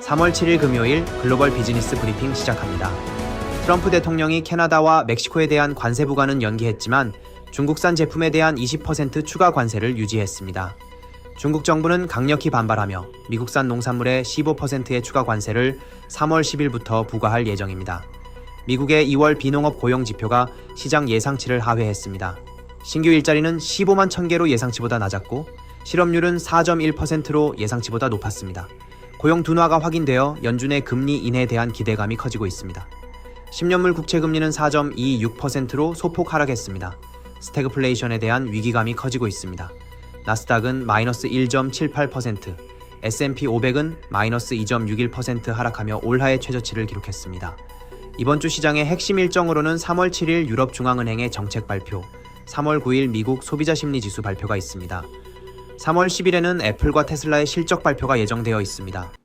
3월 7일 금요일 글로벌 비즈니스 브리핑 시작합니다. 트럼프 대통령이 캐나다와 멕시코에 대한 관세 부과는 연기했지만 중국산 제품에 대한 20% 추가 관세를 유지했습니다. 중국 정부는 강력히 반발하며 미국산 농산물의 15%의 추가 관세를 3월 10일부터 부과할 예정입니다. 미국의 2월 비농업 고용 지표가 시장 예상치를 하회했습니다. 신규 일자리는 15만 1000개로 예상치보다 낮았고 실업률은 4.1%로 예상치보다 높았습니다. 고용 둔화가 확인되어 연준의 금리 인해에 대한 기대감이 커지고 있습니다. 10년물 국채 금리는 4.26%로 소폭 하락했습니다. 스태그플레이션에 대한 위기감이 커지고 있습니다. 나스닥은 마이너스 1.78%, S&P 500은 마이너스 2.61% 하락하며 올하의 최저치를 기록했습니다. 이번 주 시장의 핵심 일정으로는 3월 7일 유럽 중앙은행의 정책 발표, 3월 9일 미국 소비자 심리 지수 발표가 있습니다. 3월 10일에는 애플과 테슬라의 실적 발표가 예정되어 있습니다.